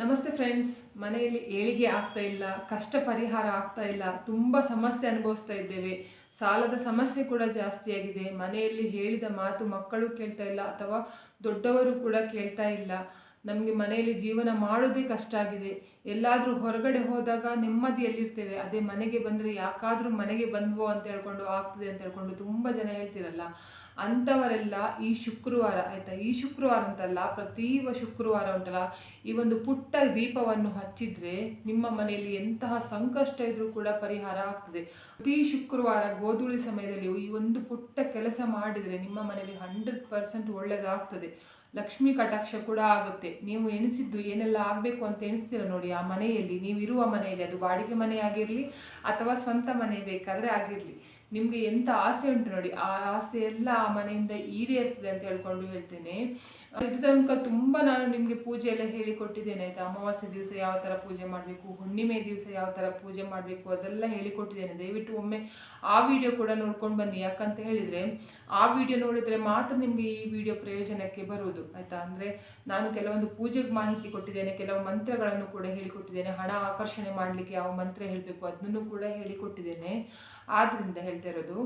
ನಮಸ್ತೆ ಫ್ರೆಂಡ್ಸ್. ಮನೆಯಲ್ಲಿ ಏಳಿಗೆ ಆಗ್ತಾ ಇಲ್ಲ, ಕಷ್ಟ ಪರಿಹಾರ ಆಗ್ತಾ ಇಲ್ಲ, ತುಂಬ ಸಮಸ್ಯೆ ಅನುಭವಿಸ್ತಾ ಇದ್ದೇವೆ. ಸಾಲದ ಸಮಸ್ಯೆ ಕೂಡ ಜಾಸ್ತಿ ಆಗಿದೆ. ಮನೆಯಲ್ಲಿ ಹೇಳಿದ ಮಾತು ಮಕ್ಕಳು ಕೇಳ್ತಾ ಇಲ್ಲ ಅಥವಾ ದೊಡ್ಡವರು ಕೂಡ ಕೇಳ್ತಾ ಇಲ್ಲ. ನಮಗೆ ಮನೆಯಲ್ಲಿ ಜೀವನ ಮಾಡೋದೇ ಕಷ್ಟ ಆಗಿದೆ. ಎಲ್ಲಾದರೂ ಹೊರಗಡೆ ಹೋದಾಗ ನೆಮ್ಮದಿಯಲ್ಲಿರ್ತೇವೆ. ಅದೇ ಮನೆಗೆ ಬಂದರೆ ಯಾಕಾದರೂ ಮನೆಗೆ ಬಂದ್ವೋ ಅಂತ ಹೇಳ್ಕೊಂಡು ಆಗ್ತದೆ ಅಂತ ಹೇಳ್ಕೊಂಡು ತುಂಬ ಜನ ಹೇಳ್ತಿರಲ್ಲ. ಅಂಥವರೆಲ್ಲ ಈ ಶುಕ್ರವಾರ ಆಯಿತಾ, ಈ ಶುಕ್ರವಾರ ಅಂತಲ್ಲ, ಪ್ರತಿ ಶುಕ್ರವಾರ ಉಂಟಲ್ಲ, ಈ ಒಂದು ಪುಟ್ಟ ದೀಪವನ್ನು ಹಚ್ಚಿದ್ರೆ ನಿಮ್ಮ ಮನೆಯಲ್ಲಿ ಎಂತಹ ಸಂಕಷ್ಟ ಇದ್ರೂ ಕೂಡ ಪರಿಹಾರ ಆಗ್ತದೆ. ಪ್ರತಿ ಶುಕ್ರವಾರ ಗೋಧೂಳಿ ಸಮಯದಲ್ಲಿ ಈ ಒಂದು ಪುಟ್ಟ ಕೆಲಸ ಮಾಡಿದರೆ ನಿಮ್ಮ ಮನೆಯಲ್ಲಿ ಹಂಡ್ರೆಡ್ ಪರ್ಸೆಂಟ್ ಒಳ್ಳೆಯದಾಗ್ತದೆ ಲಕ್ಷ್ಮಿ ಕಟಾಕ್ಷ ಕೂಡ ಆಗುತ್ತೆ. ನೀವು ಎಣಿಸಿದ್ದು ಏನೆಲ್ಲ ಆಗಬೇಕು ಅಂತ ಎಣಿಸ್ತೀರ ನೋಡಿ, ಆ ಮನೆಯಲ್ಲಿ ನೀವು ಇರುವ ಮನೆಯಲ್ಲಿ, ಅದು ಬಾಡಿಗೆ ಮನೆ ಆಗಿರಲಿ ಅಥವಾ ಸ್ವಂತ ಮನೆ ಬೇಕಾದರೆ ಆಗಿರಲಿ. ನಿಮಗೆ ಎಂಥ ಆಸೆ ಉಂಟು ನೋಡಿ, ಆ ಆಸೆ ಎಲ್ಲ ಆ ಮನೆಯಿಂದ ಈಡೇರ್ತದೆ ಅಂತ ಹೇಳ್ಕೊಂಡು ಹೇಳ್ತೇನೆ. ಇದು ತನಕ ತುಂಬ ನಾನು ನಿಮಗೆ ಪೂಜೆ ಎಲ್ಲ ಹೇಳಿಕೊಟ್ಟಿದ್ದೇನೆ ಆಯಿತಾ? ಅಮಾವಾಸ್ಯೆ ದಿವಸ ಯಾವ ಥರ ಪೂಜೆ ಮಾಡಬೇಕು, ಹುಣ್ಣಿಮೆ ದಿವಸ ಯಾವ ಥರ ಪೂಜೆ ಮಾಡಬೇಕು ಅದೆಲ್ಲ ಹೇಳಿಕೊಟ್ಟಿದ್ದೇನೆ ದಯವಿಟ್ಟು ಒಮ್ಮೆ ಆ ವಿಡಿಯೋ ಕೂಡ ನೋಡ್ಕೊಂಡು ಬನ್ನಿ, ಯಾಕಂತ ಹೇಳಿದರೆ ಆ ವಿಡಿಯೋ ನೋಡಿದರೆ ಮಾತ್ರ ನಿಮಗೆ ಈ ವಿಡಿಯೋ ಪ್ರಯೋಜನಕ್ಕೆ ಬರುವುದು, ಆಯಿತಾ? ಅಂದರೆ ನಾನು ಕೆಲವೊಂದು ಪೂಜೆಗೆ ಮಾಹಿತಿ ಕೊಟ್ಟಿದ್ದೇನೆ, ಕೆಲವು ಮಂತ್ರಗಳನ್ನು ಕೂಡ ಹೇಳಿಕೊಟ್ಟಿದ್ದೇನೆ, ಹಣ ಆಕರ್ಷಣೆ ಮಾಡಲಿಕ್ಕೆ ಯಾವ ಮಂತ್ರ ಹೇಳಬೇಕು ಅದನ್ನು ಕೂಡ ಹೇಳಿಕೊಟ್ಟಿದ್ದೇನೆ. ಆದ್ದರಿಂದ ಹೇಳ್ತಾ ಇರೋದು,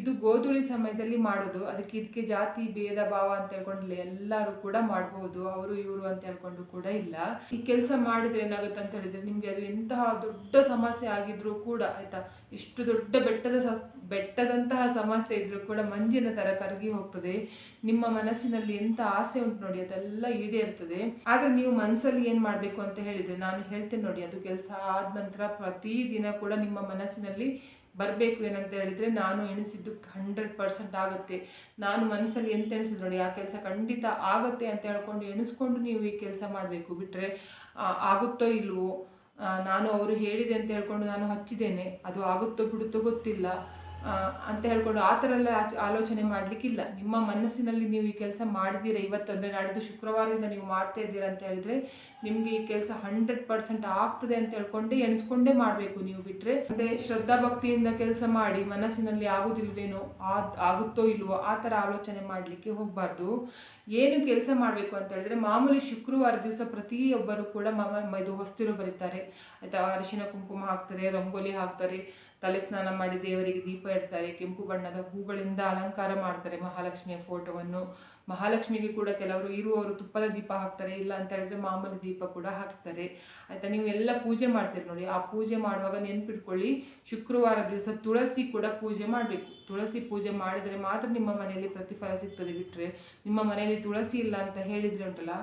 ಇದು ಗೋಧೂಳಿ ಸಮಯದಲ್ಲಿ ಮಾಡೋದು, ಅದಕ್ಕೆ ಇದಕ್ಕೆ ಜಾತಿ ಭೇದ ಭಾವ ಅಂತ ಹೇಳ್ಕೊಂಡಿಲ್ಲ ಎಲ್ಲರೂ ಕೂಡ ಮಾಡಬಹುದು ಅವರು ಇವರು ಅಂತ ಹೇಳ್ಕೊಂಡು ಕೂಡ ಇಲ್ಲ. ಈ ಕೆಲಸ ಮಾಡಿದ್ರೆ ಏನಾಗುತ್ತೆ ಅಂತ ಹೇಳಿದ್ರೆ ನಿಮಗೆ ಅದು ಎಂತಹ ದೊಡ್ಡ ಸಮಸ್ಯೆ ಆಗಿದ್ರೂ ಕೂಡ, ಆಯ್ತಾ? ಇಷ್ಟು ದೊಡ್ಡ ಬೆಟ್ಟದ ಬೆಟ್ಟದಂತಹ ಸಮಸ್ಯೆ ಇದ್ರೂ ಕೂಡ ಮಂಜಿನ ತರ ಕರಗಿ ಹೋಗ್ತದೆ. ನಿಮ್ಮ ಮನಸ್ಸಿನಲ್ಲಿ ಎಂತ ಆಸೆ ಉಂಟು ನೋಡಿ ಅದೆಲ್ಲ ಈಡೇರ್ತದೆ. ಆದರೆ ನೀವು ಮನಸ್ಸಲ್ಲಿ ಏನು ಮಾಡಬೇಕು ಅಂತ ಹೇಳಿದ್ರೆ ನಾನು ಹೇಳ್ತೇನೆ ನೋಡಿ, ಅದು ಕೆಲಸ ಆದ ನಂತರ ಪ್ರತಿ ದಿನ ಕೂಡ ನಿಮ್ಮ ಮನಸ್ಸಿನಲ್ಲಿ ಬರಬೇಕು ಏನಂತ ಹೇಳಿದ್ರೆ ನಾನು ಎಣಿಸಿದ್ದು ಹಂಡ್ರೆಡ್ ಪರ್ಸೆಂಟ್ ಆಗುತ್ತೆ. ನಾನು ಮನಸ್ಸಲ್ಲಿ ಎಂತ ಎಣಿಸಿದ್ರು ನೋಡಿ, ಆ ಕೆಲಸ ಖಂಡಿತ ಆಗುತ್ತೆ ಅಂತ ಹೇಳ್ಕೊಂಡು ಎಣಿಸ್ಕೊಂಡು ನೀವು ಈ ಕೆಲಸ ಮಾಡಬೇಕು. ಬಿಟ್ಟರೆ ಆಗುತ್ತೋ ಇಲ್ವೋ ನಾನು ಅವರು ಹೇಳಿದೆ ಅಂತ ಹೇಳ್ಕೊಂಡು ನಾನು ಹಚ್ಚಿದ್ದೇನೆ. ಅದು ಆಗುತ್ತೋ ಬಿಡುತ್ತೋ ಗೊತ್ತಿಲ್ಲ. ಅಂತ ಹೇಳ್ಕೊಂಡು ಆ ಥರ ಎಲ್ಲ ಆಲೋಚನೆ ಮಾಡಲಿಕ್ಕಿಲ್ಲ. ನಿಮ್ಮ ಮನಸ್ಸಿನಲ್ಲಿ ನೀವು ಈ ಕೆಲಸ ಮಾಡಿದ್ದೀರಾ ಇವತ್ತಂದರೆ ನಾಡಿದ್ದು ಶುಕ್ರವಾರದಿಂದ ನೀವು ಮಾಡ್ತಾ ಇದ್ದೀರಾ ಅಂತ ಹೇಳಿದ್ರೆ ನಿಮಗೆ ಈ ಕೆಲಸ ಹಂಡ್ರೆಡ್ ಪರ್ಸೆಂಟ್ ಆಗ್ತದೆ ಅಂತ ಹೇಳ್ಕೊಂಡೆ ಎಣಿಸ್ಕೊಂಡೇ ಮಾಡಬೇಕು ನೀವು ಬಿಟ್ಟರೆ ಅದೇ ಶ್ರದ್ಧಾ ಭಕ್ತಿಯಿಂದ ಕೆಲಸ ಮಾಡಿ ಮನಸ್ಸಿನಲ್ಲಿ ಆಗೋದಿಲ್ವೇನೋ ಆಗುತ್ತೋ ಇಲ್ವೋ ಆ ಥರ ಆಲೋಚನೆ ಮಾಡಲಿಕ್ಕೆ ಹೋಗಬಾರ್ದು. ಏನು ಕೆಲಸ ಮಾಡಬೇಕು ಅಂತ ಹೇಳಿದ್ರೆ ಮಾಮೂಲಿ ಶುಕ್ರವಾರ ದಿವಸ ಪ್ರತಿಯೊಬ್ಬರು ಕೂಡ ಮಾಮ, ಇದು ಹೊಸ್ತಿರು ಬರೀತಾರೆ. ಆಯ್ತಾ ಅರಿಶಿನ ಕುಂಕುಮ ಹಾಕ್ತಾರೆ, ರಂಗೋಲಿ ಹಾಕ್ತಾರೆ ತಲೆ ಸ್ನಾನ ಮಾಡಿ ದೇವರಿಗೆ ದೀಪ ಇಡ್ತಾರೆ ಕೆಂಪು ಬಣ್ಣದ ಹೂಗಳಿಂದ ಅಲಂಕಾರ ಮಾಡ್ತಾರೆ ಮಹಾಲಕ್ಷ್ಮಿಯ ಫೋಟೋವನ್ನು. ಮಹಾಲಕ್ಷ್ಮಿಗೆ ಕೂಡ ಕೆಲವರು ಇರುವವರು ತುಪ್ಪದ ದೀಪ ಹಾಕ್ತಾರೆ, ಇಲ್ಲ ಅಂತ ಹೇಳಿದ್ರೆ ಮಾಮೂಲಿ ದೀಪ ಕೂಡ ಹಾಕ್ತಾರೆ. ಆಯ್ತಾ, ನೀವು ಎಲ್ಲ ಪೂಜೆ ಮಾಡ್ತೀರಿ ನೋಡಿ, ಆ ಪೂಜೆ ಮಾಡುವಾಗ ನೆನ್ಪಿಟ್ಕೊಳ್ಳಿ, ಶುಕ್ರವಾರ ದಿವಸ ತುಳಸಿ ಕೂಡ ಪೂಜೆ ಮಾಡಬೇಕು. ತುಳಸಿ ಪೂಜೆ ಮಾಡಿದರೆ ಮಾತ್ರ ನಿಮ್ಮ ಮನೆಯಲ್ಲಿ ಪ್ರತಿಫಲ ಸಿಗ್ತದೆ ಬಿಟ್ಟರೆ ನಿಮ್ಮ ಮನೆಯಲ್ಲಿ ತುಳಸಿ ಇಲ್ಲ ಅಂತ ಹೇಳಿದ್ರೆ ಉಂಟಲ್ಲ,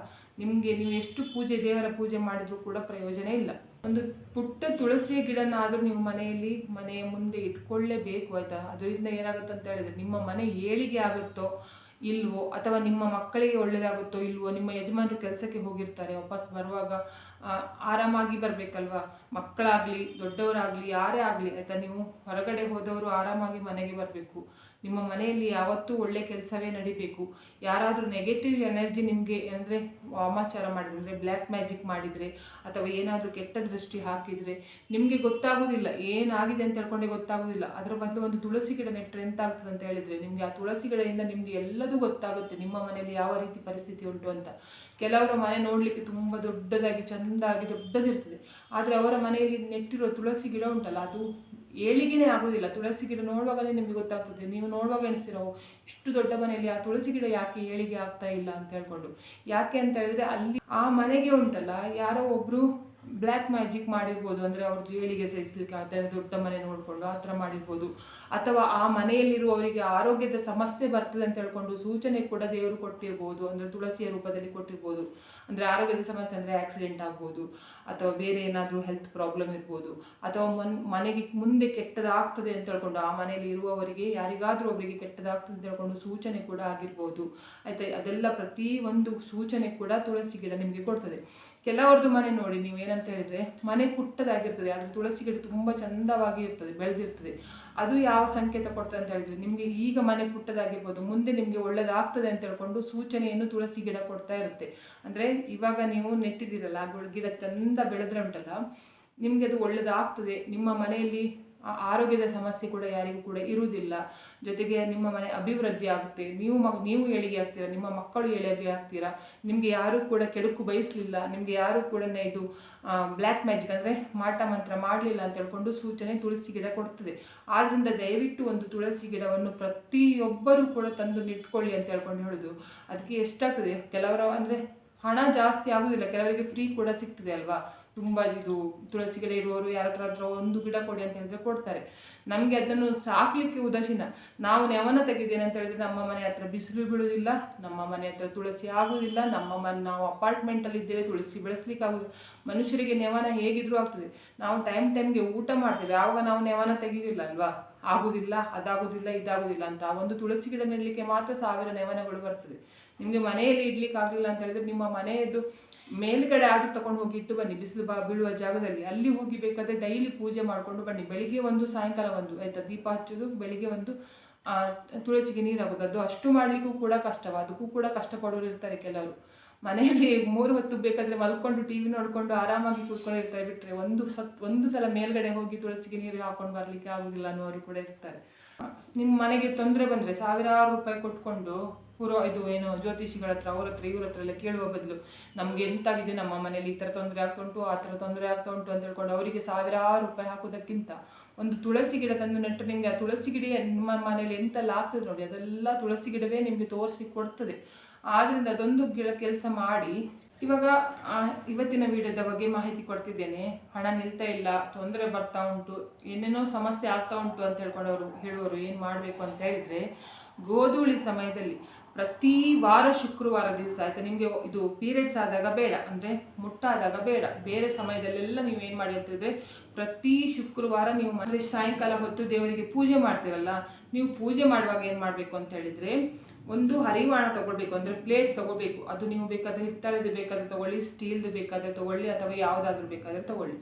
ನಿಮಗೆ ನೀವು ಎಷ್ಟು ಪೂಜೆ ದೇವರ ಪೂಜೆ ಮಾಡಿದ್ರೂ ಕೂಡ ಪ್ರಯೋಜನ ಇಲ್ಲ. ಒಂದು ಪುಟ್ಟ ತುಳಸಿಯ ಗಿಡನಾದರೂ ನೀವು ಮನೆಯಲ್ಲಿ ಮನೆಯ ಮುಂದೆ ಇಟ್ಕೊಳ್ಳೇಬೇಕು ಆಯ್ತಾ? ಅದರಿಂದ ಏನಾಗುತ್ತೆ ಅಂತ ಹೇಳಿದ್ರೆ ನಿಮ್ಮ ಮನೆ ಏಳಿಗೆ ಆಗುತ್ತೋ ಇಲ್ವೋ, ಅಥವಾ ನಿಮ್ಮ ಮಕ್ಕಳಿಗೆ ಒಳ್ಳೆಯದಾಗುತ್ತೋ ಇಲ್ವೋ, ನಿಮ್ಮ ಯಜಮಾನರು ಕೆಲಸಕ್ಕೆ ಹೋಗಿರ್ತಾರೆ, ವಾಪಸ್ ಬರುವಾಗ ಆರಾಮಾಗಿ ಬರಬೇಕಲ್ವಾ? ಮಕ್ಕಳಾಗಲಿ, ದೊಡ್ಡವರಾಗಲಿ, ಯಾರೇ ಆಗಲಿ, ಆಯಿತಾ? ನೀವು ಹೊರಗಡೆ ಹೋದವರು ಆರಾಮಾಗಿ ಮನೆಗೆ ಬರಬೇಕು. ನಿಮ್ಮ ಮನೆಯಲ್ಲಿ ಯಾವತ್ತೂ ಒಳ್ಳೆ ಕೆಲಸವೇ ನಡಿಬೇಕು. ಯಾರಾದರೂ ನೆಗೆಟಿವ್ ಎನರ್ಜಿ ನಿಮಗೆ ಅಂದರೆ ವಾಮಾಚಾರ ಮಾಡಿದ್ರೆ ಬ್ಲ್ಯಾಕ್ ಮ್ಯಾಜಿಕ್ ಮಾಡಿದರೆ, ಅಥವಾ ಏನಾದರೂ ಕೆಟ್ಟ ದೃಷ್ಟಿ ಹಾಕಿದರೆ ನಿಮಗೆ ಗೊತ್ತಾಗೋದಿಲ್ಲ. ಏನಾಗಿದೆ ಅಂತ ಹೇಳ್ಕೊಂಡೆ ಗೊತ್ತಾಗೋದಿಲ್ಲ. ಅದರ ಬದಲು ಒಂದು ತುಳಸಿ ಗಿಡ ನೆಟ್ಟರೆ ಎಂತ ಆಗ್ತದೆ ಅಂತ ಹೇಳಿದರೆ ನಿಮಗೆ ಆ ತುಳಸಿ ಗಿಡದಿಂದ ನಿಮಗೆ ಎಲ್ಲದೂ ಗೊತ್ತಾಗುತ್ತೆ. ನಿಮ್ಮ ಮನೆಯಲ್ಲಿ ಯಾವ ರೀತಿ ಪರಿಸ್ಥಿತಿ ಉಂಟು ಅಂತ. ಕೆಲವರ ಮನೆ ನೋಡಲಿಕ್ಕೆ ತುಂಬ ದೊಡ್ಡದಾಗಿ, ಚೆಂದಾಗಿ ದೊಡ್ಡದಿರ್ತದೆ. ಆದರೆ ಅವರ ಮನೆಯಲ್ಲಿ ನೆಟ್ಟಿರೋ ತುಳಸಿ ಗಿಡ ಉಂಟಲ್ಲ, ಅದು ಏಳಿಗೆನೇ ಆಗೋದಿಲ್ಲ. ತುಳಸಿ ಗಿಡ ನೋಡುವಾಗಲೇ ನಿಮಗೆ ಗೊತ್ತಾಗ್ತದೆ. ನೀವು ನೋಡುವಾಗ ಎಣಿಸ್ತಿರೋ, ಇಷ್ಟು ದೊಡ್ಡ ಮನೆಯಲ್ಲಿ ಆ ತುಳಸಿ ಗಿಡ ಯಾಕೆ ಏಳಿಗೆ ಆಗ್ತಾ ಇಲ್ಲ ಅಂತ ಹೇಳ್ಕೊಂಡು. ಯಾಕೆ ಅಂತ ಹೇಳಿದ್ರೆ ಅಲ್ಲಿ ಆ ಮನೆಗೆ ಉಂಟಲ್ಲ, ಯಾರೋ ಒಬ್ರು ಬ್ಲ್ಯಾಕ್ ಮ್ಯಾಜಿಕ್ ಮಾಡಿರ್ಬೋದು, ಅಂದರೆ ಅವ್ರ ಏಳಿಗೆ ಸಹಿಸ್ಲಿಕ್ಕೆ ಆ ದೊಡ್ಡ ಮನೆ ನೋಡಿಕೊಂಡು ಆ ಥರ ಮಾಡಿರ್ಬೋದು. ಅಥವಾ ಆ ಮನೆಯಲ್ಲಿರುವವರಿಗೆ ಆರೋಗ್ಯದ ಸಮಸ್ಯೆ ಬರ್ತದೆ ಅಂತ ಹೇಳ್ಕೊಂಡು ಸೂಚನೆ ಕೂಡ ದೇವರು ಕೊಟ್ಟಿರ್ಬೋದು, ಅಂದರೆ ತುಳಸಿಯ ರೂಪದಲ್ಲಿ ಕೊಟ್ಟಿರ್ಬೋದು. ಅಂದರೆ ಆರೋಗ್ಯದ ಸಮಸ್ಯೆ ಅಂದರೆ ಆಕ್ಸಿಡೆಂಟ್ ಆಗ್ಬೋದು, ಅಥವಾ ಬೇರೆ ಏನಾದರೂ ಹೆಲ್ತ್ ಪ್ರಾಬ್ಲಮ್ ಇರ್ಬೋದು, ಅಥವಾ ಮನ್, ಮನೆಗೆ ಮುಂದೆ ಕೆಟ್ಟದಾಗ್ತದೆ ಅಂತ ಹೇಳ್ಕೊಂಡು ಆ ಮನೆಯಲ್ಲಿ ಇರುವವರಿಗೆ, ಯಾರಿಗಾದರೂ ಒಬ್ಬರಿಗೆ ಕೆಟ್ಟದಾಗ್ತದೆ ಅಂತ ಹೇಳ್ಕೊಂಡು ಸೂಚನೆ ಕೂಡ ಆಗಿರ್ಬೋದು. ಆಯ್ತಾ, ಅದೆಲ್ಲ ಪ್ರತಿ ಒಂದು ಸೂಚನೆ ಕೂಡ ತುಳಸಿ ಗಿಡ ನಿಮಗೆ ಕೊಡ್ತದೆ. ಕೆಲವರದ್ದು ಮನೆ ನೋಡಿ ನೀವು ಏನಂತ ಹೇಳಿದ್ರೆ ಮನೆ ಪುಟ್ಟದಾಗಿರ್ತದೆ, ಅದು ತುಳಸಿ ಗಿಡ ತುಂಬ ಚಂದವಾಗಿ ಇರ್ತದೆ ಬೆಳೆದಿರ್ತದೆ. ಅದು ಯಾವ ಸಂಕೇತ ಕೊಡ್ತದೆ ಅಂತ ಹೇಳಿದ್ರೆ ನಿಮಗೆ ಈಗ ಮನೆ ಪುಟ್ಟದಾಗಿರ್ಬೋದು, ಮುಂದೆ ನಿಮಗೆ ಒಳ್ಳೇದಾಗ್ತದೆ ಅಂತ ಹೇಳ್ಕೊಂಡು ಸೂಚನೆಯನ್ನು ತುಳಸಿ ಗಿಡ ಕೊಡ್ತಾ ಇರುತ್ತೆ. ಅಂದರೆ ಇವಾಗ ನೀವು ನೆಟ್ಟಿದ್ದೀರಲ್ಲ ಗಿಡ ಚಂದ ಬೆಳೆದ್ರೆ ಉಂಟಲ್ಲ, ನಿಮಗೆ ಅದು ಒಳ್ಳೇದಾಗ್ತದೆ. ನಿಮ್ಮ ಮನೆಯಲ್ಲಿ ಆರೋಗ್ಯದ ಸಮಸ್ಯೆ ಕೂಡ ಯಾರಿಗೂ ಕೂಡ ಇರುವುದಿಲ್ಲ. ಜೊತೆಗೆ ನಿಮ್ಮ ಮನೆ ಅಭಿವೃದ್ಧಿ ಆಗುತ್ತೆ ನೀವು ಮ ನೀವು ಏಳಿಗೆ ಆಗ್ತೀರಾ? ನಿಮ್ಮ ಮಕ್ಕಳು ಏಳಿಗೆ ಆಗ್ತೀರಾ? ನಿಮಗೆ ಯಾರೂ ಕೂಡ ಕೆಡುಕು ಬಯಸಲಿಲ್ಲ. ನಿಮಗೆ ಯಾರೂ ಕೂಡ ಇದು ಬ್ಲ್ಯಾಕ್ ಮ್ಯಾಜಿಕ್ ಅಂದರೆ ಮಾಟ ಮಂತ್ರ ಮಾಡಲಿಲ್ಲ ಅಂತ ಹೇಳ್ಕೊಂಡು ಸೂಚನೆ ತುಳಸಿ ಗಿಡ ಕೊಡ್ತದೆ. ಆದ್ದರಿಂದ ದಯವಿಟ್ಟು ಒಂದು ತುಳಸಿ ಗಿಡವನ್ನು ಪ್ರತಿಯೊಬ್ಬರೂ ಕೂಡ ತಂದು ನೆಟ್ಕೊಳ್ಳಿ ಅಂತ ಹೇಳ್ಕೊಂಡು ಹೇಳೋದು. ಅದಕ್ಕೆ ಎಷ್ಟಾಗ್ತದೆ? ಕೆಲವರು ಅಂದರೆ ಹಣ ಜಾಸ್ತಿ ಆಗುವುದಿಲ್ಲ ಕೆಲವರಿಗೆ ಫ್ರೀ ಕೂಡ ಸಿಗ್ತದೆ ಅಲ್ವಾ? ತುಂಬ ಇದು ತುಳಸಿ ಗಿಡ ಇರುವವರು ಯಾರ ಹತ್ರ ಒಂದು ಗಿಡ ಕೊಡಿ ಅಂತ ಹೇಳಿದ್ರೆ ಕೊಡ್ತಾರೆ. ನಮಗೆ ಅದನ್ನು ಸಾಕಲಿಕ್ಕೆ ಉದಾಸೀನ. ನಾವು ನೆವನ ತೆಗಿದ್ದೇನೆ ಅಂತ ಹೇಳಿದ್ರೆ ನಮ್ಮ ಮನೆ ಹತ್ರ ಬಿಸಿಲು ಬೀಳುವುದಿಲ್ಲ, ನಮ್ಮ ಮನೆ ಹತ್ರ ತುಳಸಿ ಆಗುವುದಿಲ್ಲ, ನಮ್ಮ ಮನೆ ನಾವು ಅಪಾರ್ಟ್ಮೆಂಟಲ್ಲಿ ಇದ್ದೇವೆ, ತುಳಸಿ ಬೆಳೆಸ್ಲಿಕ್ಕೆ ಆಗುವುದು ಮನುಷ್ಯರಿಗೆ ನೆವನ ಹೇಗಿದ್ರೂ ಆಗ್ತದೆ. ನಾವು ಟೈಮ್ ಟೈಮ್ಗೆ ಊಟ ಮಾಡ್ತೇವೆ. ಆವಾಗ ನಾವು ನೆವನ ತೆಗೆಯುವುದಿಲ್ಲ ಅಲ್ವಾ? ಆಗುವುದಿಲ್ಲ, ಅದಾಗುವುದಿಲ್ಲ ಇದಾಗುದಿಲ್ಲ ಅಂತ. ಒಂದು ತುಳಸಿ ಗಿಡ ನೆಡಲಿಕ್ಕೆ ಮಾತ್ರ ಸಾವಿರ ನೆವನಗಳು ಬರ್ತದೆ. ನಿಮಗೆ ಮನೆಯಲ್ಲಿ ಇಡ್ಲಿಕ್ಕೆ ಆಗಲಿಲ್ಲ ಅಂತ ಹೇಳಿದ್ರೆ ನಿಮ್ಮ ಮನೆಯದ್ದು ಮೇಲ್ಗಡೆ ಆಗಿ ತಗೊಂಡು ಹೋಗಿ ಇಟ್ಟು ಬನ್ನಿ, ಬಿಸಿಲು ಬಾ ಬೀಳುವ ಜಾಗದಲ್ಲಿ. ಅಲ್ಲಿ ಹೋಗಿ ಬೇಕಾದರೆ ಡೈಲಿ ಪೂಜೆ ಮಾಡಿಕೊಂಡು ಬನ್ನಿ. ಬೆಳಿಗ್ಗೆ ಒಂದು, ಸಾಯಂಕಾಲ ಒಂದು. ಆಯ್ತಾ? ದೀಪ ಹಚ್ಚೋದು, ಬೆಳಿಗ್ಗೆ ಒಂದು ತುಳಸಿಗೆ ನೀರು ಹಾಕೋದು ಅದು ಅಷ್ಟು ಮಾಡಲಿಕ್ಕೂ ಕೂಡ ಕಷ್ಟವ. ಅದಕ್ಕೂ ಕೂಡ ಕಷ್ಟಪಡೋರು ಇರ್ತಾರೆ ಕೆಲವರು. ಮನೆಯಲ್ಲಿ ಮೂರು ಹೊತ್ತು ಬೇಕಾದ್ರೆ ಮಲ್ಕೊಂಡು ಟಿ ವಿ ನೋಡ್ಕೊಂಡು ಆರಾಮಾಗಿ ಕೂತ್ಕೊಂಡಿರ್ತಾರೆ ಬಿಟ್ಟರೆ ಒಂದು ಸತ್ ಒಂದು ಸಲ ಮೇಲ್ಗಡೆ ಹೋಗಿ ತುಳಸಿಗೆ ನೀರು ಹಾಕೊಂಡು ಬರಲಿಕ್ಕೆ ಆಗುದಿಲ್ಲ ಅನ್ನೋರು ಕೂಡ ಇರ್ತಾರೆ. ನಿಮ್ಮ ಮನೆಗೆ ತೊಂದರೆ ಬಂದರೆ ಸಾವಿರಾರು ರೂಪಾಯಿ ಕೊಟ್ಕೊಂಡು ಪುರೋ ಇದು ಏನು ಜ್ಯೋತಿಷಿಗಳ ಹತ್ರ, ಅವ್ರ ಹತ್ರ, ಇವ್ರ ಹತ್ರ ಎಲ್ಲ ಕೇಳುವ ಬದಲು ನಮ್ಗೆ ಎಂತಾಗಿದೆ ನಮ್ಮ ಮನೇಲಿ ಈ ಥರ ತೊಂದರೆ ಆಗ್ತಾ ಆ ಥರ ತೊಂದರೆ ಆಗ್ತಾ ಉಂಟು ಅಂತ ಹೇಳ್ಕೊಂಡು ಅವರಿಗೆ ಸಾವಿರಾರು ರೂಪಾಯಿ ಹಾಕೋದಕ್ಕಿಂತ ಒಂದು ತುಳಸಿ ಗಿಡ ತಂದು ನೆಟ್ಟು ನಿಮಗೆ ಆ ತುಳಸಿ ಗಿಡ ನಿಮ್ಮ ಮನೇಲಿ ಎಂತೆಲ್ಲ ಆಗ್ತದೆ ನೋಡಿ, ಅದೆಲ್ಲ ತುಳಸಿ ಗಿಡವೇ ನಿಮಗೆ ತೋರಿಸಿ ಕೊಡ್ತದೆ. ಆದ್ರಿಂದ ಅದೊಂದು ಗಿಡ ಕೆಲಸ ಮಾಡಿ, ಇವಾಗ ಇವತ್ತಿನ ವಿಡಿಯೋದ ಬಗ್ಗೆ ಮಾಹಿತಿ ಕೊಡ್ತಿದ್ದೇನೆ. ಹಣ ನಿಲ್ತಾ ಇಲ್ಲ, ತೊಂದರೆ ಬರ್ತಾ ಉಂಟು, ಏನೇನೋ ಸಮಸ್ಯೆ ಆಗ್ತಾ ಉಂಟು ಅಂತ ಹೇಳ್ಕೊಂಡು ಅವರು ಹೇಳುವರು ಏನು ಮಾಡಬೇಕು ಅಂತ ಹೇಳಿದರೆ, ಗೋಧೂಳಿ ಸಮಯದಲ್ಲಿ ಪ್ರತಿ ವಾರ ಶುಕ್ರವಾರ ದಿವಸ, ಆಯಿತಾ ನಿಮಗೆ ಇದು ಪೀರಿಯಡ್ಸ್ ಆದಾಗ ಬೇಡ, ಅಂದರೆ ಮುಟ್ಟಾದಾಗ ಬೇಡ, ಬೇರೆ ಸಮಯದಲ್ಲೆಲ್ಲ ನೀವು ಏನು ಮಾಡಿ ಅಂತಂದರೆ ಪ್ರತಿ ಶುಕ್ರವಾರ ನೀವು ಅಂದರೆ ಸಾಯಂಕಾಲ ಹೊತ್ತು ದೇವರಿಗೆ ಪೂಜೆ ಮಾಡ್ತೀರಲ್ಲ ನೀವು ಪೂಜೆ ಮಾಡುವಾಗ ಏನು ಮಾಡಬೇಕು ಅಂತ ಹೇಳಿದರೆ, ಒಂದು ಹರಿವಾಣ ತಗೊಳ್ಬೇಕು, ಅಂದರೆ ಪ್ಲೇಟ್ ತಗೋಬೇಕು ಅದು ನೀವು ಬೇಕಾದರೆ ಹಿತ್ತಾಳೆದು ಬೇಕಾದರೆ ತಗೊಳ್ಳಿ ಸ್ಟೀಲ್ದು ಬೇಕಾದರೆ ತಗೊಳ್ಳಿ, ಅಥವಾ ಯಾವುದಾದ್ರೂ ಬೇಕಾದರೆ ತಗೊಳ್ಳಿ.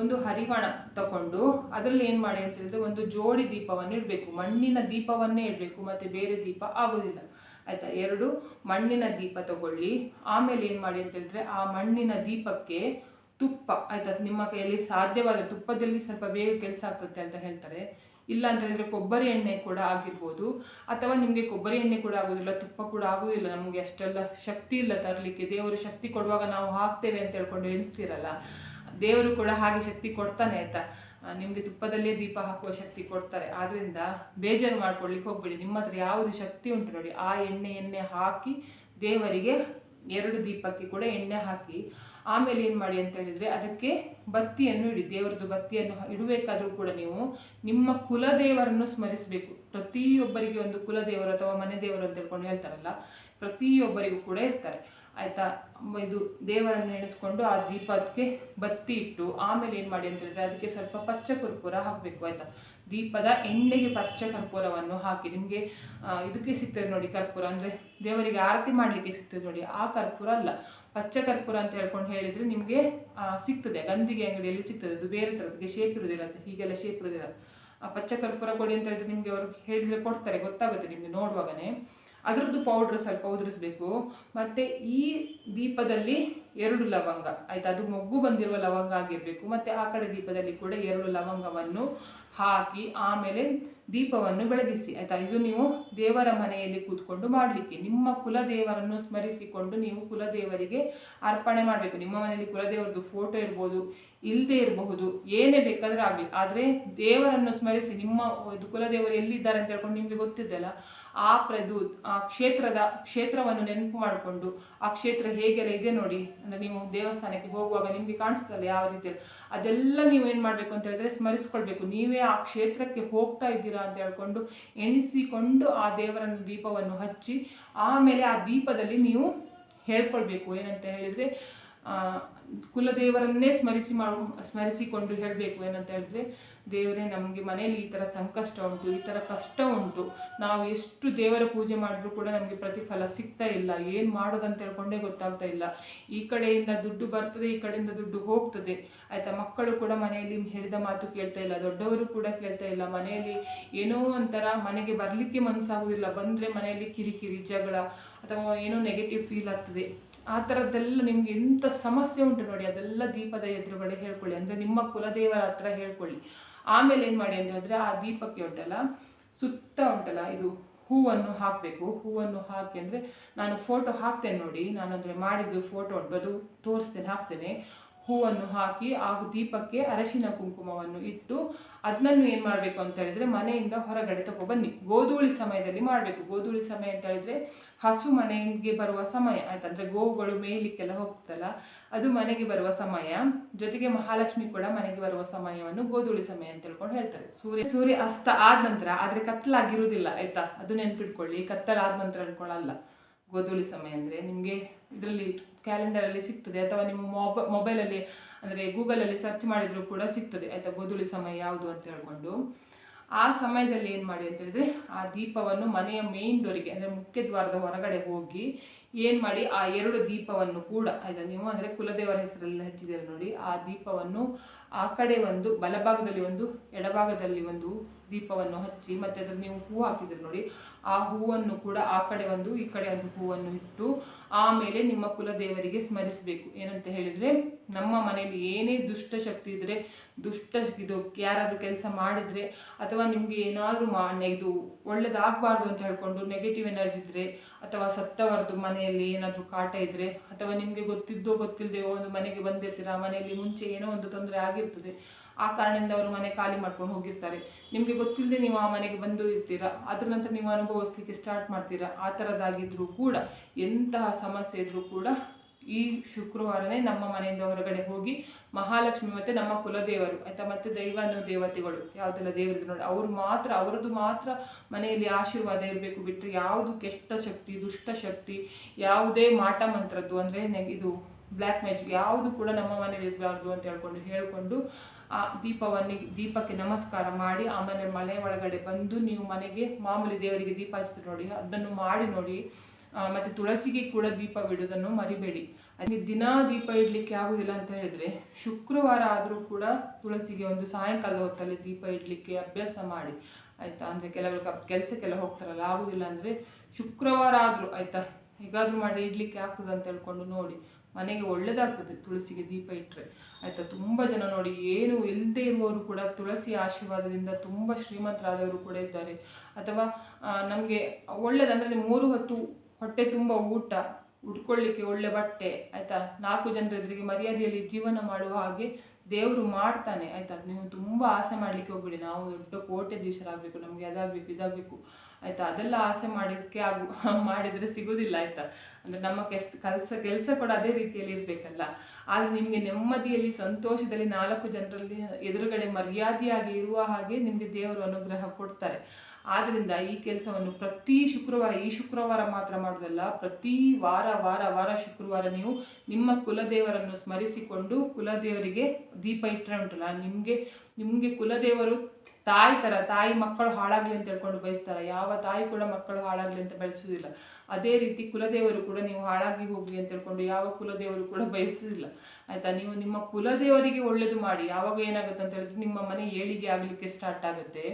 ಒಂದು ಹರಿವಾಣ ತಗೊಂಡು ಅದರಲ್ಲಿ ಏನು ಮಾಡಿ ಅಂತ ಹೇಳಿದ್ರೆ, ಒಂದು ಜೋಡಿ ದೀಪವನ್ನು ಇಡಬೇಕು. ಮಣ್ಣಿನ ದೀಪವನ್ನೇ ಇಡಬೇಕು, ಮತ್ತು ಬೇರೆ ದೀಪ ಆಗೋದಿಲ್ಲ. ಆಯಿತಾ? ಎರಡು, ಮಣ್ಣಿನ ದೀಪ ತಗೊಳ್ಳಿ. ಆಮೇಲೆ ಏನು ಮಾಡಿ ಅಂತ ಹೇಳಿದ್ರೆ, ಆ ಮಣ್ಣಿನ ದೀಪಕ್ಕೆ ತುಪ್ಪ, ಆಯಿತಾ? ನಿಮ್ಮ ಕೈಯಲ್ಲಿ ಸಾಧ್ಯವಾದರೆ ತುಪ್ಪದಲ್ಲಿ ಸ್ವಲ್ಪ ಬೇಗ ಕೆಲಸ ಆಗ್ತದೆ ಅಂತ ಹೇಳ್ತಾರೆ. ಇಲ್ಲ ಅಂತ ಹೇಳಿದ್ರೆ ಕೊಬ್ಬರಿ ಎಣ್ಣೆ ಕೂಡ ಆಗಿರ್ಬೋದು. ಅಥವಾ ನಿಮಗೆ ಕೊಬ್ಬರಿ ಎಣ್ಣೆ ಕೂಡ ಆಗೋದಿಲ್ಲ, ತುಪ್ಪ ಕೂಡ ಆಗೋದಿಲ್ಲ, ನಮಗೆ ಅಷ್ಟೆಲ್ಲ ಶಕ್ತಿ ಇಲ್ಲ ತರಲಿಕ್ಕೆ. ದೇವರು ಶಕ್ತಿ ಕೊಡುವಾಗ ನಾವು ಹಾಕ್ತೇವೆ ಅಂತ ಹೇಳ್ಕೊಂಡು ಎಣಿಸ್ತೀರಲ್ಲ, ದೇವರು ಕೂಡ ಹಾಗೆ ಶಕ್ತಿ ಕೊಡ್ತಾನೆ ಆಯ್ತಾ? ನಿಮಗೆ ತುಪ್ಪದಲ್ಲೇ ದೀಪ ಹಾಕುವ ಶಕ್ತಿ ಕೊಡ್ತಾರೆ. ಆದ್ದರಿಂದ ಬೇಜಾರು ಮಾಡ್ಕೊಳ್ಲಿಕ್ಕೆ ಹೋಗ್ಬೇಡಿ. ನಿಮ್ಮ ಹತ್ರ ಯಾವುದು ಶಕ್ತಿ ಉಂಟು ನೋಡಿ, ಆ ಎಣ್ಣೆ ಎಣ್ಣೆ ಹಾಕಿ ದೇವರಿಗೆ ಎರಡು ದೀಪಕ್ಕೆ ಕೂಡ ಎಣ್ಣೆ ಹಾಕಿ ಆಮೇಲೆ ಏನು ಮಾಡಿ ಅಂತ ಹೇಳಿದರೆ ಅದಕ್ಕೆ ಬತ್ತಿಯನ್ನು ಇಡಿ, ದೇವರದ್ದು ಬತ್ತಿಯನ್ನು ಇಡಬೇಕಾದ್ರೂ ಕೂಡ ನೀವು ನಿಮ್ಮ ಕುಲದೇವರನ್ನು ಸ್ಮರಿಸಬೇಕು. ಪ್ರತಿಯೊಬ್ಬರಿಗೆ ಒಂದು ಕುಲದೇವರು ಅಥವಾ ಮನೆ ದೇವರು ಅಂತ ಹೇಳ್ಕೊಂಡು ಹೇಳ್ತಾರಲ್ಲ, ಪ್ರತಿಯೊಬ್ಬರಿಗೂ ಕೂಡ ಇರ್ತಾರೆ. ಆಯಿತಾ? ಇದು ದೇವರನ್ನು ಎಣಿಸ್ಕೊಂಡು ಆ ದೀಪಕ್ಕೆ ಬತ್ತಿ ಇಟ್ಟು ಆಮೇಲೆ ಏನು ಮಾಡಿ ಅಂತ ಹೇಳಿದ್ರೆ ಅದಕ್ಕೆ ಸ್ವಲ್ಪ ಪಚ್ಚ ಕರ್ಪೂರ ಹಾಕಬೇಕು, ಆಯಿತಾ? ದೀಪದ ಎಣ್ಣೆಗೆ ಪಚ್ಚ ಕರ್ಪೂರವನ್ನು ಹಾಕಿ, ನಿಮಗೆ ಇದಕ್ಕೆ ಸಿಗ್ತದೆ ನೋಡಿ ಕರ್ಪೂರ, ಅಂದರೆ ದೇವರಿಗೆ ಆರತಿ ಮಾಡಲಿಕ್ಕೆ ಸಿಗ್ತದೆ ನೋಡಿ, ಆ ಕರ್ಪೂರ ಅಲ್ಲ. ಪಚ್ಚ ಕರ್ಪೂರ ಅಂತ ಹೇಳ್ಕೊಂಡು ಹೇಳಿದರೆ ನಿಮಗೆ ಸಿಗ್ತದೆ. ಗಂಧಿಗೆ ಅಂಗಡಿಯಲ್ಲಿ ಸಿಗ್ತದೆ. ಅದು ಬೇರೆ ಥರದ್ದು. ಶೇಪ್ ಇರೋದಿಲ್ಲ ಅಂತ ಹೀಗೆಲ್ಲ ಶೇಪ್ ಇರೋದಿಲ್ಲ ಆ ಪಚ್ಚ ಕರ್ಪೂರ ಕೊಡಿ ಅಂತ ಹೇಳಿದ್ರೆ ನಿಮಗೆ ಅವರು ಹೇಳಿದ್ರೆ ಕೊಡ್ತಾರೆ. ಗೊತ್ತಾಗುತ್ತೆ ನಿಮಗೆ ನೋಡುವಾಗನೇ. ಅದರದ್ದು ಪೌಡ್ರ್ ಸ್ವಲ್ಪ ಉದುರಿಸ್ಬೇಕು. ಮತ್ತು ಈ ದೀಪದಲ್ಲಿ ಎರಡು ಲವಂಗ. ಆಯಿತಾ? ಅದು ಮೊಗ್ಗು ಬಂದಿರುವ ಲವಂಗ ಆಗಿರಬೇಕು. ಮತ್ತು ಆ ಕಡೆ ದೀಪದಲ್ಲಿ ಕೂಡ ಎರಡು ಲವಂಗವನ್ನು ಹಾಕಿ ಆಮೇಲೆ ದೀಪವನ್ನು ಬೆಳಗಿಸಿ. ಆಯಿತಾ? ಇದು ನೀವು ದೇವರ ಮನೆಯಲ್ಲಿ ಕೂತ್ಕೊಂಡು ಮಾಡಲಿಕ್ಕೆ. ನಿಮ್ಮ ಕುಲದೇವರನ್ನು ಸ್ಮರಿಸಿಕೊಂಡು ನೀವು ಕುಲದೇವರಿಗೆ ಅರ್ಪಣೆ ಮಾಡಬೇಕು. ನಿಮ್ಮ ಮನೆಯಲ್ಲಿ ಕುಲದೇವರದ್ದು ಫೋಟೋ ಇರ್ಬೋದು ಇಲ್ಲದೆ ಇರಬಹುದು, ಏನೇ ಬೇಕಾದರೂ ಆಗಲಿ. ಆದರೆ ದೇವರನ್ನು ಸ್ಮರಿಸಿ, ನಿಮ್ಮ ಕುಲದೇವರು ಎಲ್ಲಿದ್ದಾರೆ ಅಂತ ಹೇಳ್ಕೊಂಡು ನಿಮಗೆ ಗೊತ್ತಿದ್ದಲ್ಲ, ಆ ಪ್ರದು, ಆ ಕ್ಷೇತ್ರದ, ಕ್ಷೇತ್ರವನ್ನು ನೆನಪು ಮಾಡಿಕೊಂಡು ಆ ಕ್ಷೇತ್ರ ಹೇಗೆಲ್ಲ ಇದೆ ನೋಡಿ. ಅಂದರೆ ನೀವು ದೇವಸ್ಥಾನಕ್ಕೆ ಹೋಗುವಾಗ ನಿಮಗೆ ಕಾಣಿಸ್ತಲ್ಲ ಯಾವ ರೀತಿಯಲ್ಲಿ. ಅದೆಲ್ಲ ನೀವು ಏನು ಮಾಡಬೇಕು ಅಂತ ಹೇಳಿದ್ರೆ ಸ್ಮರಿಸ್ಕೊಳ್ಬೇಕು. ನೀವೇ ಆ ಕ್ಷೇತ್ರಕ್ಕೆ ಹೋಗ್ತಾ ಇದ್ದೀರಾ ಅಂತ ಹೇಳ್ಕೊಂಡು ಎಣಿಸಿಕೊಂಡು ಆ ದೇವರನ್ನು ದೀಪವನ್ನು ಹಚ್ಚಿ, ಆಮೇಲೆ ಆ ದೀಪದಲ್ಲಿ ನೀವು ಹೇಳ್ಕೊಳ್ಬೇಕು. ಏನಂತ ಹೇಳಿದರೆ ಕುಲದೇವರನ್ನೇ ಸ್ಮರಿಸಿ ಮಾಡು, ಸ್ಮರಿಸಿಕೊಂಡು ಹೇಳಬೇಕು. ಏನಂತ ಹೇಳಿದ್ರೆ, ದೇವರೇ, ನಮಗೆ ಮನೆಯಲ್ಲಿ ಈ ಥರ ಸಂಕಷ್ಟ ಉಂಟು, ಈ ಥರ ಕಷ್ಟ ಉಂಟು. ನಾವು ಎಷ್ಟು ದೇವರ ಪೂಜೆ ಮಾಡಿದ್ರೂ ಕೂಡ ನಮಗೆ ಪ್ರತಿಫಲ ಸಿಗ್ತಾ ಇಲ್ಲ. ಏನು ಮಾಡೋದಂತ ಹೇಳ್ಕೊಂಡೇ ಗೊತ್ತಾಗ್ತಾ ಇಲ್ಲ. ಈ ಕಡೆಯಿಂದ ದುಡ್ಡು ಬರ್ತದೆ, ಈ ಕಡೆಯಿಂದ ದುಡ್ಡು ಹೋಗ್ತದೆ. ಆಯಿತಾ, ಮಕ್ಕಳು ಕೂಡ ಮನೆಯಲ್ಲಿ ಹೇಳಿದ ಮಾತು ಕೇಳ್ತಾ ಇಲ್ಲ. ದೊಡ್ಡವರು ಕೂಡ ಕೇಳ್ತಾ ಇಲ್ಲ. ಮನೆಯಲ್ಲಿ ಏನೋ ಒಂಥರ ಮನೆಗೆ ಬರಲಿಕ್ಕೆ ಮನಸ್ಸಾಗೋದಿಲ್ಲ. ಬಂದರೆ ಮನೆಯಲ್ಲಿ ಕಿರಿಕಿರಿ, ಜಗಳ ಅಥವಾ ಏನೋ ನೆಗೆಟಿವ್ ಫೀಲ್ ಆಗ್ತದೆ. ಆ ಥರದ್ದೆಲ್ಲ ನಿಮ್ಗೆ ಎಂಥ ಸಮಸ್ಯೆ ಉಂಟು ನೋಡಿ, ಅದೆಲ್ಲ ದೀಪದ ಎದುರುಗಡೆ ಹೇಳ್ಕೊಳ್ಳಿ. ಅಂದರೆ ನಿಮ್ಮ ಕುಲದೇವರ ಹತ್ರ ಹೇಳ್ಕೊಳ್ಳಿ. ಆಮೇಲೆ ಏನು ಮಾಡಿ ಅಂತ ಹೇಳಿದ್ರೆ ಆ ದೀಪಕ್ಕೆ ಉಂಟಲ್ಲ, ಸುತ್ತ ಉಂಟಲ್ಲ ಇದು ಹೂವನ್ನು ಹಾಕಬೇಕು. ಹೂವನ್ನು ಹಾಕಿ ಅಂದರೆ ನಾನು ಫೋಟೋ ಹಾಕ್ತೇನೆ ನೋಡಿ. ನಾನು ಅಂದರೆ ಮಾಡಿದ್ದು ಫೋಟೋ ಉಂಟು. ಅದು ತೋರಿಸ್ತೇನೆ, ಹಾಕ್ತೇನೆ. ಹೂವನ್ನು ಹಾಕಿ ಆ ದೀಪಕ್ಕೆ ಅರಶಿನ ಕುಂಕುಮವನ್ನು ಇಟ್ಟು ಅದನ್ನು ಏನು ಮಾಡಬೇಕು ಅಂತ ಹೇಳಿದರೆ ಮನೆಯಿಂದ ಹೊರಗಡೆ ತಗೊಬನ್ನಿ ಗೋಧೂಳಿ ಸಮಯದಲ್ಲಿ ಮಾಡಬೇಕು. ಗೋಧೂಳಿ ಸಮಯ ಅಂತ ಹೇಳಿದರೆ ಹಸು ಮನೆಗೆ ಬರುವ ಸಮಯ ಆಯ್ತಂದ್ರೆ ಗೋವುಗಳು ಮೇಯ್ಲಿಕ್ಕೆಲ್ಲ ಹೋಗ್ತಲ್ಲ ಅದು ಮನೆಗೆ ಬರುವ ಸಮಯ. ಜೊತೆಗೆ ಮಹಾಲಕ್ಷ್ಮಿ ಕೂಡ ಮನೆಗೆ ಬರುವ ಸಮಯವನ್ನು ಗೋಧೂಳಿ ಸಮಯ ಅಂತ ಹೇಳ್ಕೊಂಡು ಹೇಳ್ತಾರೆ. ಸೂರ್ಯ ಸೂರ್ಯ ಅಸ್ತ ಆದ ನಂತರ, ಆದರೆ ಕತ್ತಲಾಗಿರುವುದಿಲ್ಲ, ಆಯ್ತಾ? ಅದು ನೆನ್ಪಿಟ್ಕೊಳ್ಳಿ. ಕತ್ತಲಾದ ನಂತರ ಅನ್ಕೊಳ್ಳಲ್ಲ. ಗೋಧೂಳಿ ಸಮಯ ಅಂದರೆ ನಿಮಗೆ ಇದರಲ್ಲಿ ಕ್ಯಾಲೆಂಡರಲ್ಲಿ ಸಿಗ್ತದೆ, ಅಥವಾ ನಿಮ್ಮ ಮೊಬ ಮೊಬೈಲಲ್ಲಿ ಅಂದರೆ ಗೂಗಲಲ್ಲಿ ಸರ್ಚ್ ಮಾಡಿದರೂ ಕೂಡ ಸಿಗ್ತದೆ. ಆಯಿತಾ, ಗೋಧುಳಿ ಸಮಯ ಯಾವುದು ಅಂತ ಹೇಳ್ಕೊಂಡು. ಆ ಸಮಯದಲ್ಲಿ ಏನು ಮಾಡಿ ಅಂತ ಹೇಳಿದ್ರೆ, ಆ ದೀಪವನ್ನು ಮನೆಯ ಮೇನ್ ಡೋರಿಗೆ ಅಂದರೆ ಮುಖ್ಯ ದ್ವಾರದ ಹೊರಗಡೆ ಹೋಗಿ ಏನು ಮಾಡಿ ಆ ಎರಡು ದೀಪವನ್ನು ಕೂಡ, ಆಯ್ತಾ ನೀವು? ಅಂದರೆ ಕುಲದೇವರ ಹೆಸರಲ್ಲಿ ಹಚ್ಚಿದ್ದೀರ ನೋಡಿ, ಆ ದೀಪವನ್ನು ಆ ಕಡೆ ಒಂದು ಬಲಭಾಗದಲ್ಲಿ ಒಂದು, ಎಡಭಾಗದಲ್ಲಿ ಒಂದು ದೀಪವನ್ನು ಹಚ್ಚಿ, ಮತ್ತೆ ಅದ್ರ ನೀವು ಹೂ ಹಾಕಿದ್ರೆ ನೋಡಿ, ಆ ಹೂವನ್ನು ಕೂಡ ಆ ಕಡೆ ಒಂದು, ಈ ಕಡೆ ಒಂದು ಹೂವನ್ನು ಇಟ್ಟು ಆಮೇಲೆ ನಿಮ್ಮ ಕುಲದೇವರಿಗೆ ಸ್ಮರಿಸಬೇಕು. ಏನಂತ ಹೇಳಿದರೆ, ನಮ್ಮ ಮನೆಯಲ್ಲಿ ಏನೇ ದುಷ್ಟ ಶಕ್ತಿ ಇದ್ದರೆ ದುಷ್ಟ ಇದು ಯಾರಾದರೂ ಕೆಲಸ ಮಾಡಿದರೆ, ಅಥವಾ ನಿಮಗೆ ಏನಾದರೂ ಮಾ ಇದು ಒಳ್ಳೇದಾಗಬಾರ್ದು ಅಂತ ಹೇಳ್ಕೊಂಡು ನೆಗೆಟಿವ್ ಎನರ್ಜಿ ಇದ್ದರೆ ಅಥವಾ ಸತ್ತವರದು ಮನೆಯಲ್ಲಿ ಏನಾದರೂ ಕಾಟ ಇದ್ದರೆ ಅಥವಾ ನಿಮಗೆ ಗೊತ್ತಿದ್ದೋ ಗೊತ್ತಿಲ್ಲದೆ ಒಂದು ಮನೆಗೆ ಬಂದಿರ್ತೀರ ಆ ಮನೆಯಲ್ಲಿ ಮುಂಚೆ ಏನೋ ಒಂದು ತೊಂದರೆ ಆಗಿರ್ತದೆ, ಆ ಕಾರಣದಿಂದ ಅವರು ಮನೆ ಖಾಲಿ ಮಾಡ್ಕೊಂಡು ಹೋಗಿರ್ತಾರೆ. ನಿಮಗೆ ಗೊತ್ತಿಲ್ಲದೆ ನೀವು ಆ ಮನೆಗೆ ಬಂದು ಇರ್ತೀರಾ, ಅದ್ರ ನಂತರ ನೀವು ಅನುಭವಿಸ್ಲಿಕ್ಕೆ ಸ್ಟಾರ್ಟ್ ಮಾಡ್ತೀರಾ, ಆ ಥರದ್ದಾಗಿದ್ರೂ ಕೂಡ ಎಂತಹ ಸಮಸ್ಯೆ ಇದ್ದರೂ ಕೂಡ ಈ ಶುಕ್ರವಾರನೇ ನಮ್ಮ ಮನೆಯಿಂದ ಹೊರಗಡೆ ಹೋಗಿ ಮಹಾಲಕ್ಷ್ಮಿ ಮತ್ತು ನಮ್ಮ ಕುಲದೇವರು, ಆಯಿತಾ ಮತ್ತು ದೈವಾನು ದೇವತೆಗಳು, ಯಾವುದೆಲ್ಲ ದೇವರಿದ್ರು ನೋಡಿ, ಅವರು ಮಾತ್ರ, ಅವರದ್ದು ಮಾತ್ರ ಮನೆಯಲ್ಲಿ ಆಶೀರ್ವಾದ ಇರಬೇಕು ಬಿಟ್ಟರೆ ಯಾವುದು ಕೆಟ್ಟ ಶಕ್ತಿ, ದುಷ್ಟ ಶಕ್ತಿ, ಯಾವುದೇ ಮಾಟ ಮಂತ್ರದ್ದು ಅಂದರೆ ಇದು ಬ್ಲ್ಯಾಕ್ ಮ್ಯಾಜಿಕ್ ಯಾವುದು ಕೂಡ ನಮ್ಮ ಮನೇಲಿ ಇರಬಾರ್ದು ಅಂತ ಹೇಳ್ಕೊಂಡು, ಹೇಳಿಕೊಂಡು ಆ ದೀಪವನ್ನು, ದೀಪಕ್ಕೆ ನಮಸ್ಕಾರ ಮಾಡಿ ಆಮೇಲೆ ಮನೆ ಒಳಗಡೆ ಬಂದು ನೀವು ಮನೆಗೆ ಮಾಮೂಲಿ ದೇವರಿಗೆ ದೀಪ ಹಚ್ಚಿದ್ರೆ ನೋಡಿ, ಅದನ್ನು ಮಾಡಿ ನೋಡಿ ಮತ್ತು ತುಳಸಿಗೆ ಕೂಡ ದೀಪ ಬಿಡೋದನ್ನು ಮರಿಬೇಡಿ. ಅಲ್ಲಿ ದಿನಾ ದೀಪ ಇಡಲಿಕ್ಕೆ ಆಗುದಿಲ್ಲ ಅಂತ ಹೇಳಿದ್ರೆ ಶುಕ್ರವಾರ ಆದರೂ ಕೂಡ ತುಳಸಿಗೆ ಒಂದು ಸಾಯಂಕಾಲದ ಹೊತ್ತಲ್ಲಿ ದೀಪ ಇಡಲಿಕ್ಕೆ ಅಭ್ಯಾಸ ಮಾಡಿ. ಆಯಿತಾ? ಅಂದರೆ ಕೆಲವರು ಕೆಲಸಕ್ಕೆಲ್ಲ ಹೋಗ್ತಾರಲ್ಲ, ಆಗೋದಿಲ್ಲ ಅಂದರೆ ಶುಕ್ರವಾರ ಆದರೂ ಆಯಿತಾ? ಹೇಗಾದರೂ ಮಾಡಿ ಇಡಲಿಕ್ಕೆ ಆಗ್ತದೆ ಅಂತ ಹೇಳ್ಕೊಂಡು ನೋಡಿ. ಮನೆಗೆ ಒಳ್ಳೆಯದಾಗ್ತದೆ ತುಳಸಿಗೆ ದೀಪ ಇಟ್ಟರೆ ಆಯಿತಾ? ತುಂಬ ಜನ ನೋಡಿ, ಏನು ಇಲ್ಲದೆ ಇರುವವರು ಕೂಡ ತುಳಸಿ ಆಶೀರ್ವಾದದಿಂದ ತುಂಬ ಶ್ರೀಮಂತರಾದವರು ಕೂಡ ಇದ್ದಾರೆ. ಅಥವಾ ನಮಗೆ ಒಳ್ಳೆಯದಂದರೆ ಮೂರು ಹೊತ್ತು ಹೊಟ್ಟೆ ತುಂಬ ಊಟ, ಉಟ್ಕೊಳ್ಳಿಕ್ಕೆ ಒಳ್ಳೆ ಬಟ್ಟೆ, ಆಯಿತಾ? ನಾಲ್ಕು ಜನರ ಎದುರಿಗೆ ಮರ್ಯಾದೆಯಲ್ಲಿ ಜೀವನ ಮಾಡುವ ಹಾಗೆ ದೇವರು ಮಾಡ್ತಾನೆ, ಆಯಿತಾ? ನೀವು ತುಂಬ ಆಸೆ ಮಾಡಲಿಕ್ಕೆ ಹೋಗ್ಬಿಡಿ. ನಾವು ದೊಡ್ಡ ಕೋಟೆ ದೇಶರಾಗಬೇಕು ನಮಗೆ ಅದಾಗಬೇಕು, ಇದಾಗಬೇಕು, ಆಯಿತಾ? ಅದೆಲ್ಲ ಆಸೆ ಮಾಡೋಕ್ಕೆ ಆಗು, ಮಾಡಿದರೆ ಸಿಗೋದಿಲ್ಲ, ಆಯಿತಾ? ಅಂದರೆ ನಮ್ಮ ಕೆಸ್, ಕೆಲಸ ಕೆಲಸ ಕೂಡ ಅದೇ ರೀತಿಯಲ್ಲಿ ಇರಬೇಕಲ್ಲ. ಆದರೆ ನಿಮಗೆ ನೆಮ್ಮದಿಯಲ್ಲಿ, ಸಂತೋಷದಲ್ಲಿ ನಾಲ್ಕು ಜನರಲ್ಲಿ ಎದುರುಗಡೆ ಮರ್ಯಾದೆಯಾಗಿ ಇರುವ ಹಾಗೆ ನಿಮಗೆ ದೇವರು ಅನುಗ್ರಹ ಕೊಡ್ತಾರೆ. ಆದ್ದರಿಂದ ಈ ಕೆಲಸವನ್ನು ಪ್ರತಿ ಶುಕ್ರವಾರ, ಈ ಶುಕ್ರವಾರ ಮಾತ್ರ ಮಾಡೋದಲ್ಲ, ಪ್ರತಿ ವಾರ ವಾರ ವಾರ ಶುಕ್ರವಾರ ನೀವು ನಿಮ್ಮ ಕುಲದೇವರನ್ನು ಸ್ಮರಿಸಿಕೊಂಡು ಕುಲದೇವರಿಗೆ ದೀಪ ಇಟ್ಟರೆ ಉಂಟಲ್ಲ, ನಿಮಗೆ ನಿಮಗೆ ಕುಲದೇವರು ತಾಯಿ ಥರ ತಾಯಿ ಮಕ್ಕಳು ಹಾಳಾಗಲಿ ಅಂತ ಹೇಳ್ಕೊಂಡು ಬಯಸ್ತಾರೆ. ಯಾವ ತಾಯಿ ಕೂಡ ಮಕ್ಕಳು ಹಾಳಾಗಲಿ ಅಂತ ಬಯಸೋದಿಲ್ಲ ಅದೇ ರೀತಿ ಕುಲದೇವರು ಕೂಡ ನೀವು ಹಾಳಾಗಿ ಹೋಗಲಿ ಅಂತ ಹೇಳ್ಕೊಂಡು ಯಾವ ಕುಲದೇವರು ಕೂಡ ಬಯಸೋದಿಲ್ಲ ಆಯಿತಾ? ನೀವು ನಿಮ್ಮ ಕುಲದೇವರಿಗೆ ಒಳ್ಳೇದು ಮಾಡಿ. ಯಾವಾಗ ಏನಾಗುತ್ತೆ ಅಂತ ಹೇಳಿದ್ರೆ ನಿಮ್ಮ ಮನೆ ಏಳಿಗೆ ಆಗಲಿಕ್ಕೆ ಸ್ಟಾರ್ಟ್ ಆಗುತ್ತೆ.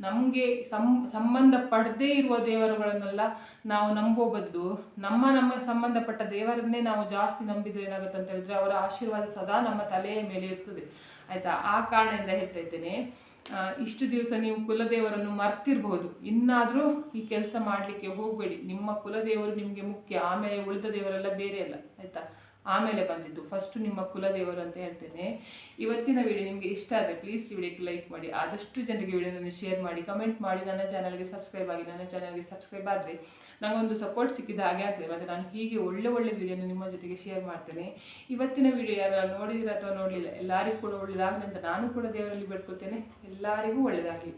ನಮಗೆ ಸಂ, ಸಂಬಂಧ ಪಡದೇ ಇರುವ ದೇವರುಗಳನ್ನೆಲ್ಲ ನಾವು ನಂಬೋ ಬದಲು ನಮ್ಮ ನಮ್ಮ ಸಂಬಂಧಪಟ್ಟ ದೇವರನ್ನೇ ನಾವು ಜಾಸ್ತಿ ನಂಬಿದ್ರೆ ಏನಾಗುತ್ತೆ ಅಂತ ಹೇಳಿದ್ರೆ ಅವರ ಆಶೀರ್ವಾದ ಸದಾ ನಮ್ಮ ತಲೆಯ ಮೇಲೆ ಇರ್ತದೆ. ಆಯಿತಾ? ಆ ಕಾರಣದಿಂದ ಹೇಳ್ತಾ ಇದ್ದೇನೆ. ಇಷ್ಟು ದಿವಸ ನೀವು ಕುಲದೇವರನ್ನು ಮರ್ತಿರ್ಬೋದು. ಇನ್ನಾದರೂ ಈ ಕೆಲಸ ಮಾಡಲಿಕ್ಕೆ ಹೋಗಬೇಡಿ. ನಿಮ್ಮ ಕುಲದೇವರು ನಿಮಗೆ ಮುಖ್ಯ. ಆಮೇಲೆ ಉಳಿದ ದೇವರೆಲ್ಲ ಬೇರೆ ಅಲ್ಲ. ಆಯಿತಾ? ಆಮೇಲೆ ಬಂದಿದ್ದು. ಫಸ್ಟು ನಿಮ್ಮ ಕುಲದೇವರು ಅಂತ ಹೇಳ್ತೇನೆ ಇವತ್ತಿನ ವಿಡಿಯೋ ನಿಮಗೆ ಇಷ್ಟ ಆದರೆ ಪ್ಲೀಸ್ ವಿಡಿಯೋಕ್ಕೆ ಲೈಕ್ ಮಾಡಿ. ಆದಷ್ಟು ಜನರಿಗೆ ವಿಡಿಯೋನ ಶೇರ್ ಮಾಡಿ ಕಮೆಂಟ್ ಮಾಡಿ. ನನ್ನ ಚಾನಲ್ಗೆ ಸಬ್ಸ್ಕ್ರೈಬ್ ಆಗಿ, ನನ್ನ ಚಾನಲ್ಗೆ ಸಬ್ಸ್ಕ್ರೈಬ್ ಆದರೆ ನನಗೊಂದು ಸಪೋರ್ಟ್ ಸಿಕ್ಕಿದ ಹಾಗೆ ಆಗ್ತದೆ. ಮತ್ತು ನಾನು ಹೀಗೆ ಒಳ್ಳೆ ಒಳ್ಳೆ ವಿಡಿಯೋನ ನಿಮ್ಮ ಜೊತೆಗೆ ಶೇರ್ ಮಾಡ್ತೇನೆ. ಇವತ್ತಿನ ವಿಡಿಯೋ ಯಾರು ನೋಡಿದ್ರೆ ಅಥವಾ ನೋಡಲಿಲ್ಲ, ಎಲ್ಲರಿಗೂ ಕೂಡ ಒಳ್ಳೆಯದಾಗಲಿ ಅಂತ ನಾನು ಕೂಡ ದೇವರಲ್ಲಿ ಬೇಡ್ಕೊತೇನೆ. ಎಲ್ಲರಿಗೂ ಒಳ್ಳೆಯದಾಗಲಿ